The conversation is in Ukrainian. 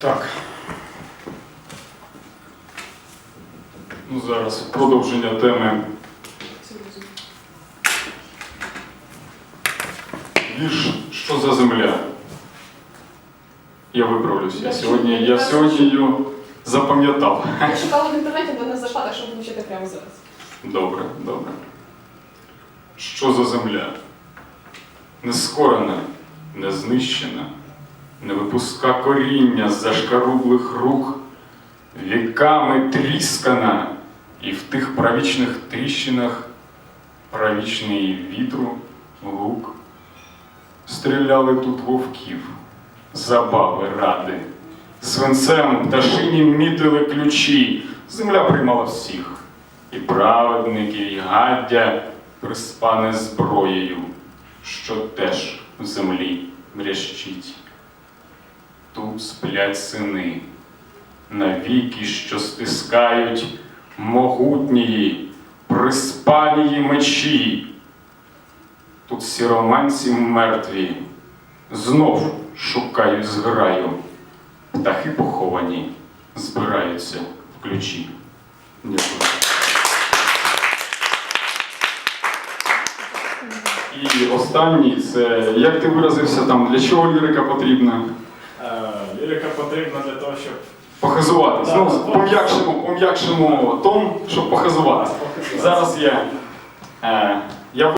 Так. Ну, зараз продовження теми вірш Що за земля? Я виправлюсь. Я сьогодні, я сьогодні її запам'ятав. Я шукала в інтернеті, але не знайшла, так що буду вчити прямо зараз. Добре, добре. Що за земля? Не скорена, не випуска коріння з зашкарублих рук, віками тріскана, і в тих правічних тріщинах правічний вітру гук. Стріляли тут вовків, забави ради, свинцем пташині мітили ключі, земля приймала всіх і праведників, і гаддя приспане зброєю, що теж в землі мрящить. Сплять сини, навіки, що стискають могутнії, приспанії мечі. Тут сіроманці мертві знов шукають зграю, птахи поховані збираються в ключі. Дякую. І останній це як ти виразився там, для чого лірика потрібна? Лірика потрібна для того, щоб Похизуватись. Да, Ну, пом'якшимо, пом'якшимо тон, щоб. Похизуватись. Зараз я, е, я